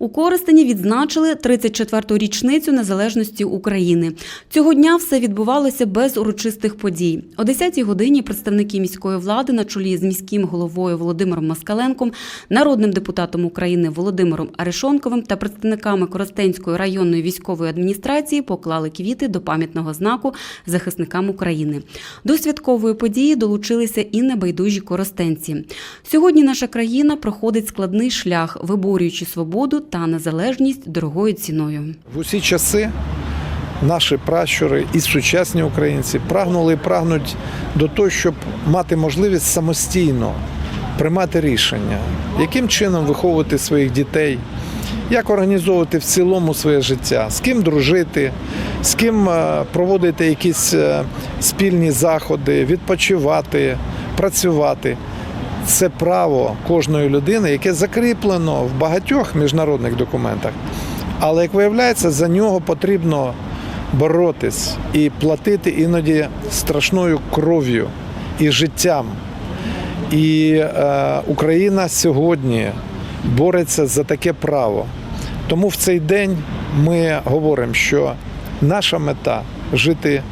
У Коростені відзначили 34-ту річницю незалежності України. Цього дня все відбувалося без урочистих подій. О 10-й годині представники міської влади на чолі з міським головою Володимиром Москаленком, народним депутатом України Володимиром Арешонковим та представниками Коростенської районної військової адміністрації поклали квіти до пам'ятного знаку захисникам України. До святкової події долучилися і небайдужі коростенці. Сьогодні наша країна проходить складний шлях, виборюючи свободу та незалежність дорогою ціною. В усі часи наші пращури і сучасні українці прагнули і прагнуть до того, щоб мати можливість самостійно приймати рішення, яким чином виховувати своїх дітей, як організовувати в цілому своє життя, з ким дружити, з ким е, проводити якісь е, спільні заходи, відпочивати, працювати. Це право кожної людини, яке закріплено в багатьох міжнародних документах. Але як виявляється, за нього потрібно боротись і платити іноді страшною кров'ю і життям. І е, Україна сьогодні бореться за таке право. Тому в цей день ми говоримо, що наша мета жити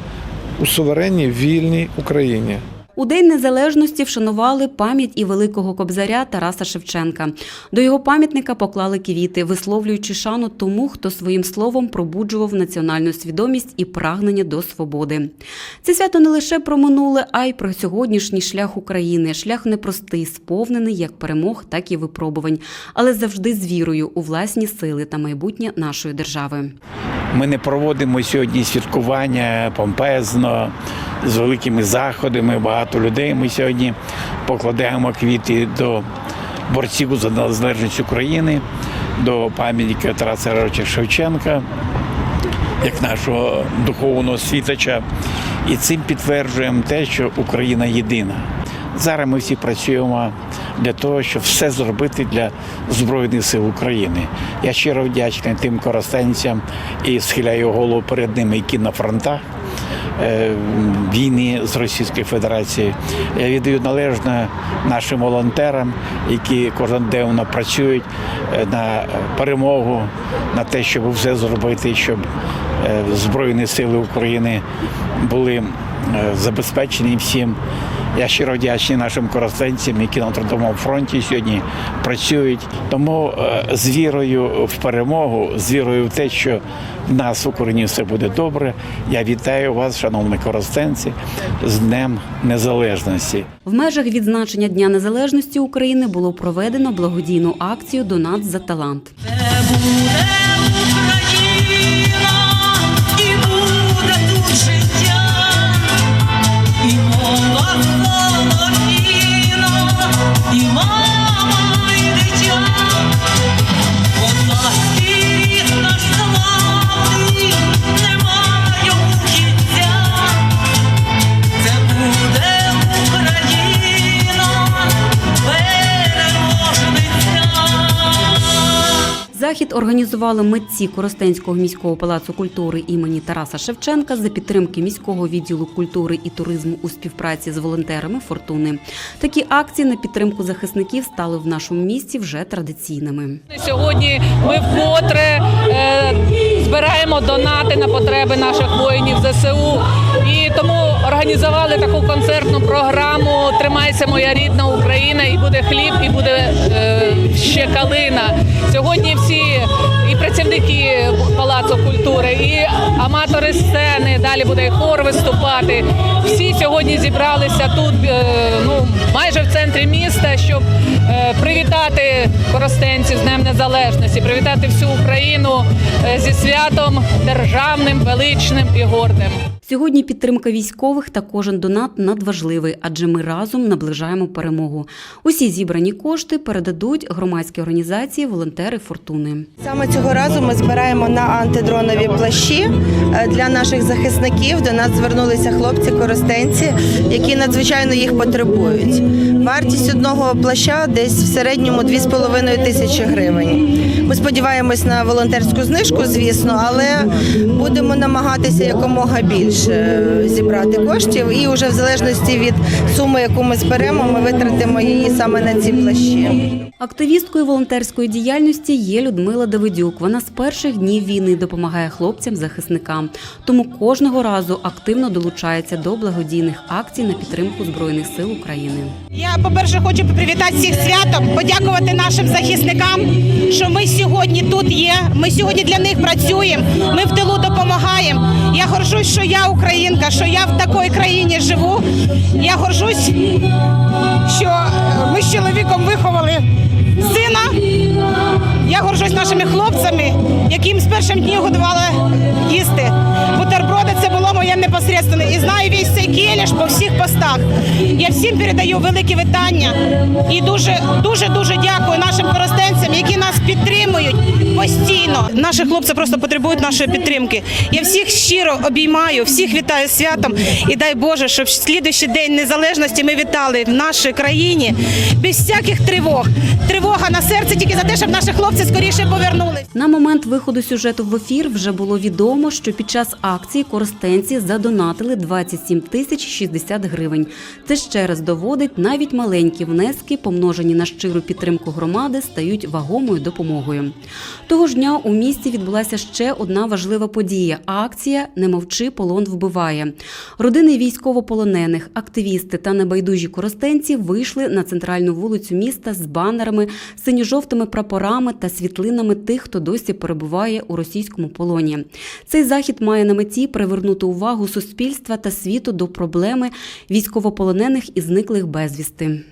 у суверенній вільній Україні. У День Незалежності вшанували пам'ять і великого кобзаря Тараса Шевченка. До його пам'ятника поклали квіти, висловлюючи шану тому, хто своїм словом пробуджував національну свідомість і прагнення до свободи. Це свято не лише про минуле, а й про сьогоднішній шлях України. Шлях непростий, сповнений як перемог, так і випробувань, але завжди з вірою у власні сили та майбутнє нашої держави. Ми не проводимо сьогодні святкування помпезно, з великими заходами. Багато людей. Ми сьогодні покладаємо квіти до борців за незалежність України, до пам'ятника Тараса Григоровича Шевченка, як нашого духовного світача. І цим підтверджуємо те, що Україна єдина. Зараз ми всі працюємо для того, щоб все зробити для Збройних сил України. Я щиро вдячний тим коростенцям і схиляю голову перед ними, які на фронтах е, війни з Російською Федерацією. Я віддаю належне нашим волонтерам, які кожноденно працюють е, на перемогу, на те, щоб все зробити, щоб е, Збройні сили України були е, забезпечені всім. Я щиро вдячний нашим коростенцям, які на трудовому фронті сьогодні працюють. Тому е, з вірою в перемогу, з вірою в те, що в нас в Україні все буде добре. Я вітаю вас, шановні коростенці, з Днем Незалежності. В межах відзначення Дня Незалежності України було проведено благодійну акцію Донат за талант. буде Захід організували митці Коростенського міського палацу культури імені Тараса Шевченка за підтримки міського відділу культури і туризму у співпраці з волонтерами Фортуни. Такі акції на підтримку захисників стали в нашому місті вже традиційними. Сьогодні ми вкотре е, збираємо донати на потреби наших воїнів ЗСУ. І тому організували таку концертну програму Тримайся моя рідна Україна, і буде хліб, і буде е, ще калина. Сьогодні всі і працівники палацу культури, і аматори сцени. Далі буде хор виступати. Всі сьогодні зібралися тут, е, ну майже в центрі міста, щоб е, привітати коростенців з Днем Незалежності, привітати всю Україну е, зі святом державним, величним і гордим. Сьогодні підтримка військових та кожен донат надважливий, адже ми разом наближаємо перемогу. Усі зібрані кошти передадуть громадські організації волонтери Фортуни. Саме цього разу ми збираємо на антидронові плащі для наших захисників. До нас звернулися хлопці-коростенці, які надзвичайно їх потребують. Вартість одного плаща десь в середньому 2,5 тисячі гривень. Ми сподіваємось на волонтерську знижку, звісно, але будемо намагатися якомога більше е, зібрати коштів. І вже в залежності від суми, яку ми зберемо, ми витратимо її саме на ці плащі. Активісткою волонтерської діяльності є Людмила Давидюк. Вона з перших днів війни допомагає хлопцям-захисникам, тому кожного разу активно долучається до благодійних акцій на підтримку збройних сил України. Я, по-перше, хочу привітати всіх святом, подякувати нашим захисникам, що ми сьогодні тут є. Ми сьогодні для них працюємо. Ми в тилу допомагаємо. Я горжусь, що я українка, що я в такій країні живу. Я горжусь, що ми з чоловіком виховали сина. Я горжусь нашими хлопцями, яким з першим днів годували їсти. Бутерброди це було моє непосередньо. І знаю весь цей келіш по всіх постах. Я всім передаю великі вітання і дуже дуже дуже дякую нашим коростенцям, які нас підтримують постійно. Наші хлопці просто потребують нашої підтримки. Я всіх щиро обіймаю, всіх вітаю святом і дай Боже, щоб слідуючий день незалежності ми вітали в нашій країні без всяких тривог. Тривога на серці тільки за те, щоб наші хлопці скоріше повернулись. На момент виходу сюжету в ефір вже було відомо, що під час акції користенці задонатили 27 тисяч 60 гривень. Це ще раз доводить, навіть маленькі внески, помножені на щиру підтримку громади, стають вагомою допомогою. Того ж дня у місті відбулася ще одна важлива подія: акція Не мовчи, полон вбиває. Родини військовополонених, активісти та небайдужі коростенці вийшли на центральну вулицю міста з банерами, синьо-жовтими прапорами та світлинами тих, хто досі перебуває у російському полоні. Цей захід має на меті привернути увагу суспільства та світу до проблеми військовополонених і зниклих безвісти.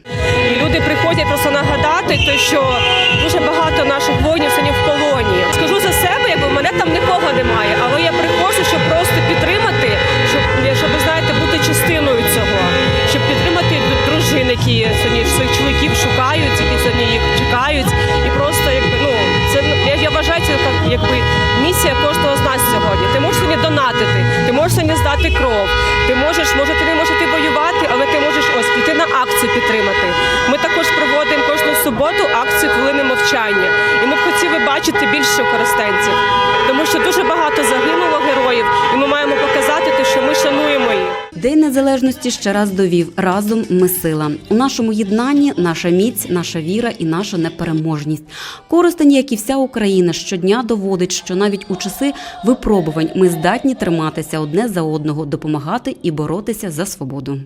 Люди приходять просто нагадати, що дуже багато наших воїнів сьогодні там нікого немає, але я приходжу, щоб просто підтримати, щоб, щоб знаєте, бути частиною цього, щоб підтримати дружин, які сьогодні своїх чоловіків шукають, які сьогодні їх чекають. І просто якби ну це я, я вважаю це як якби місія кожного з нас сьогодні. Ти можеш сьогодні донатити, ти можеш сьогодні здати кров. Ти можеш, може, ти не можеш ти воювати, але ти можеш ось піти на акцію підтримати. Ми також проводимо кожну суботу акцію хвилини мовчання. І ми б хотіли бачити більше користенців, тому що дуже багато загинуло героїв, і ми маємо показати те, що ми шануємо їх. День незалежності ще раз довів разом ми сила. У нашому єднанні наша міць, наша віра і наша непереможність. Коростень, як і вся Україна, щодня доводить, що навіть у часи випробувань ми здатні триматися одне за одного, допомагати і боротися за свободу.